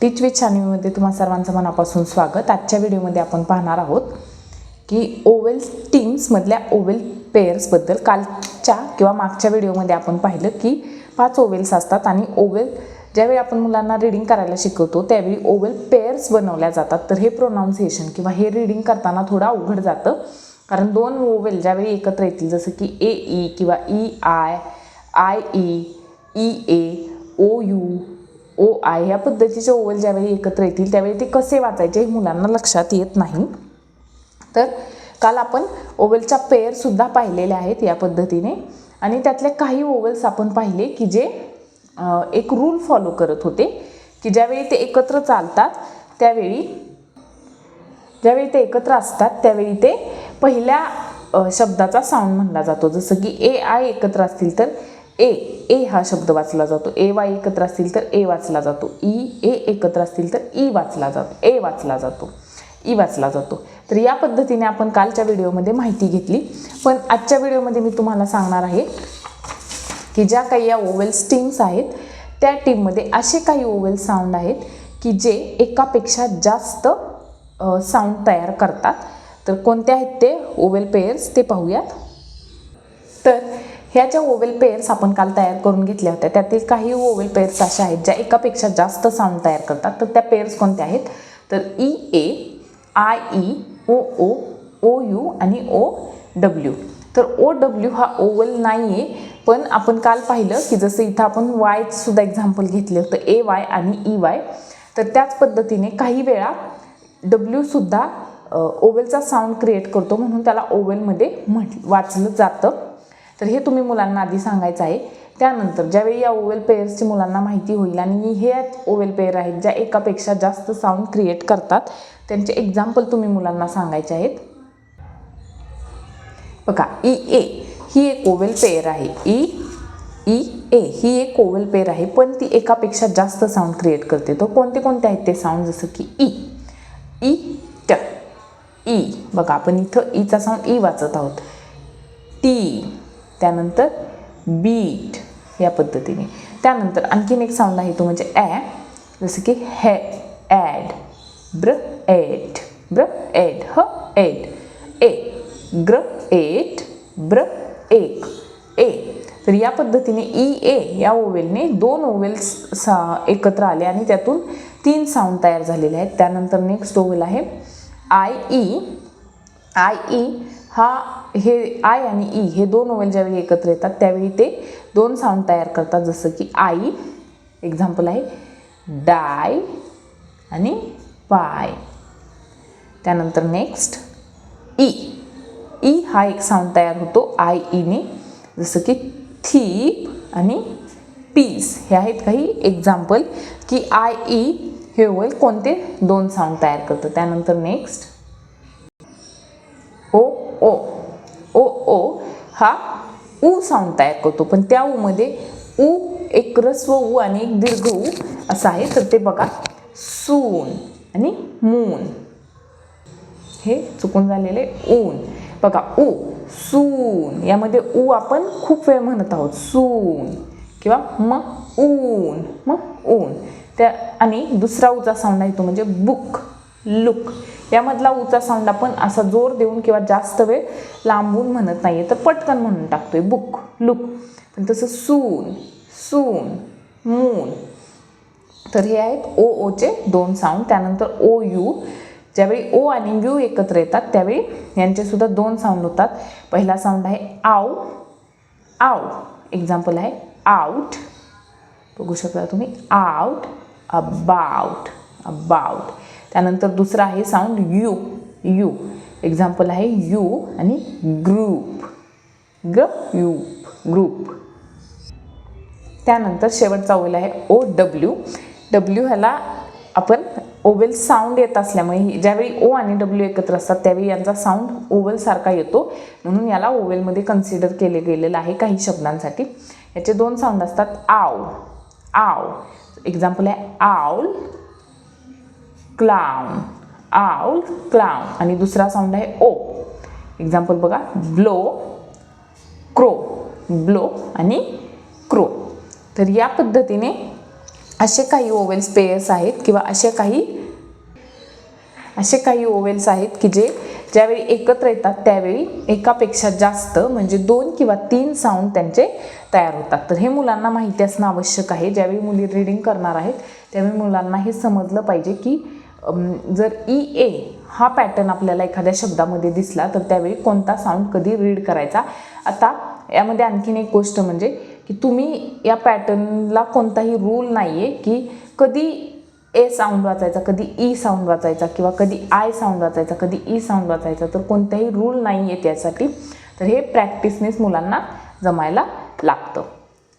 टीच with छानवीमध्ये तुम्हा सर्वांचं मनापासून स्वागत. आजच्या व्हिडिओमध्ये आपण पाहणार आहोत की ओवेल टीम्समधल्या ओवेल पेअर्सबद्दल कालच्या किंवा मागच्या व्हिडिओमध्ये आपण पाहिलं की पाच ओवेल्स असतात आणि ओवेल ज्यावेळी आपण मुलांना रीडिंग करायला शिकवतो त्यावेळी ओवेल पेअर्स बनवल्या जातात. तर हे प्रोनाऊन्सिएशन किंवा हे रीडिंग करताना थोडं अवघड जातं. कारण दोन ओवेल ज्यावेळी एकत्र येतील जसं की ए ई किंवा E I I E E A O U O I ह्या पद्धतीचे ओवल ज्यावेळी एकत्र येतील त्यावेळी ते कसे वाचायचे हे मुलांना लक्षात येत नाही. तर काल आपण ओवलच्या पेअरसुद्धा पाहिलेल्या आहेत या पद्धतीने. आणि त्यातले काही ओवल्स आपण पाहिले की जे एक रूल फॉलो करत होते की ज्यावेळी ते एकत्र चालतात त्यावेळी ज्यावेळी ते एकत्र असतात त्यावेळी ते पहिल्या शब्दाचा साऊंड म्हणला जातो. जसं की ए आय एकत्र असतील तर ए ए हा शब्द वाचला जातो. ए वाय एकत्र असतील तर ए वाचला जातो. ई ए एकत्र असतील तर ई वाचला जातो. ए वाचला जातो. ई वाचला जातो. तर या पद्धतीने आपण कालच्या व्हिडिओमध्ये माहिती घेतली. पण आजच्या व्हिडिओमध्ये मी तुम्हाला सांगणार आहे की ज्या काही या ओवेल्स टीम्स आहेत त्या टीममध्ये असे काही ओवेल साऊंड आहेत की जे एकापेक्षा जास्त साऊंड तयार करतात. तर कोणते आहेत ते? ओवेल पेयर्स ते पाहूयात. ह्या ज्या ओवेल पेयर्स आपण काल तयार करून घेतल्या होत्या. त्यातील काही ओवेल पेयर्स अशा आहेत ज्या एकापेक्षा जास्त साऊंड तयार करतात. तर त्या पेयर्स कोणत्या आहेत? तर E A I E O O O U आणि ओ डब्ल्यू तर ओ डब्ल्यू हा ओवल नाही आहे पण आपण काल पाहिलं की जसं इथं आपण वायसुद्धा एक्झाम्पल घेतलं होतं ए वाय आणि ई वाय तर त्याच पद्धतीने काही वेळा डब्ल्यूसुद्धा ओवेलचा साऊंड क्रिएट करतो म्हणून त्याला ओवेलमध्ये म्हट वाचलं जातं. तर हे तुम्ही मुलांना आधी सांगायचं आहे. त्यानंतर ज्यावेळी या ओवेल पेयर्सची मुलांना माहिती होईल आणि हे ओवेल पेअर आहेत ज्या एकापेक्षा जास्त साऊंड क्रिएट करतात त्यांचे एक्झाम्पल तुम्ही मुलांना सांगायचे आहेत. बघा ई ए ही एक ओवेल पेअर आहे. ई ई ए ही एक ओवेल पेअर आहे पण ती एकापेक्षा जास्त साऊंड क्रिएट करते. तो कोणते कोणते आहेत ते साऊंड जसं की ई ई ट ई बघा आपण इथं ईचा साऊंड ई वाचत आहोत. टी त्यानंतर बीट या पद्धतीने. त्यानंतर आणखीन एक साऊंड आहे तो म्हणजे ॲ जसं की हे ॲड ब्र एट ब्र एड ह एट. ए ग्र एट ब्र एक. ए. तर या पद्धतीने e, ई ए या ओवेलने दोन ओवेल्स सा एकत्र आले आणि त्यातून तीन साऊंड तयार झालेले आहेत. त्यानंतर नेक्स्ट ओवेल आहे आय ई आय ई हा हे आय आणि ई हे दोन ओवेल ज्यावेळी एकत्र येतात त्यावेळी ते दोन साऊंड तयार करतात. जसं की आई एक्झाम्पल आहे डाय आणि पाय त्यानंतर नेक्स्ट ई. ई हा एक साऊंड तयार होतो आय ईने जसं की थीप आणि पीस. हे आहेत काही एक्झाम्पल की आय ई हे ओवेल कोणते? दोन साऊंड तयार करतं. त्यानंतर नेक्स्ट ओ ओ. ओ ओ हा ऊ साऊंड तयार करतो पण त्या ऊमध्ये ऊ एक रस्व ऊ आणि एक दीर्घ ऊ असं आहे. तर ते बघा. सून आणि मून. हे चुकून झालेले ऊन. बघा ऊ सून. यामध्ये ऊ आपण खूप वेळ म्हणत आहोत. सून किंवा मग ऊन मग ऊन. त्या आणि दुसरा ऊचा साऊंड आहे तो म्हणजे बुक. लुक यामधला उचा साऊंड आपण असा जोर देऊन किंवा जास्त वेळ लांबून म्हणत नाही आहे तर पटकन म्हणून टाकतोय. बुक लुक पण तसं सून सून मून तर हे आहेत ओ ओचे दोन साऊंड त्यानंतर ओ यू ज्यावेळी ओ आणि यू एकत्र येतात त्यावेळी यांचेसुद्धा दोन साऊंड होतात. पहिला साऊंड आहे आव आव एक्झाम्पल आहे आउट बघू शकता तुम्ही. आउट अबाउट अबाउट त्यानंतर दुसरा आहे साऊंड यू यू एक्झाम्पल आहे यू आणि ग्रुप ग्र यू ग्रुप त्यानंतर शेवटचा ओवेल आहे ओ डब्ल्यू डब्ल्यू ह्याला आपण ओवेल साऊंड येत असल्यामुळे ज्यावेळी ओ आणि डब्ल्यू एकत्र असतात त्यावेळी यांचा साऊंड ओवेलसारखा येतो. म्हणून याला ओवेलमध्ये कन्सिडर केले गेलेलं आहे काही शब्दांसाठी. याचे दोन साऊंड असतात आव. आव. एक्झाम्पल आहे आऊल क्लाउन आउल क्लाउन आणि दुसरा साऊंड आहे ओ एक्झाम्पल बघा. ब्लो क्रो ब्लो आणि क्रो तर या पद्धतीने असे काही ओवेल्स पेयर्स आहेत किंवा असे काही असे काही ओवेल्स आहेत की जे ज्यावेळी एकत्र येतात त्यावेळी एकापेक्षा जास्त म्हणजे दोन किंवा तीन साऊंड त्यांचे तयार होतात. तर हे मुलांना माहिती असणं आवश्यक आहे. ज्यावेळी मुली रीडिंग करणार आहेत त्यावेळी मुलांना हे समजलं पाहिजे की जर ई ए हा पॅटर्न आपल्याला एखाद्या शब्दामध्ये दिसला तर त्यावेळी कोणता साऊंड कधी रीड करायचा? आता यामध्ये आणखीन एक गोष्ट म्हणजे की तुम्ही या पॅटर्नला कोणताही रूल नाही आहे की कधी ए साऊंड वाचायचा कधी e ई साऊंड वाचायचा किंवा कधी आय साऊंड वाचायचा कधी e ई साऊंड वाचायचा तर कोणताही रूल नाही आहे त्यासाठी. तर हे प्रॅक्टिसनेच मुलांना जमायला लागतं.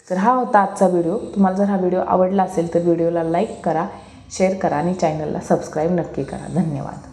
तर हा होता आजचा व्हिडिओ तुम्हाला जर हा व्हिडिओ आवडला असेल तर व्हिडिओला लाईक करा. शेअर करा आणि चॅनलला सबस्क्राईब नक्की करा. धन्यवाद.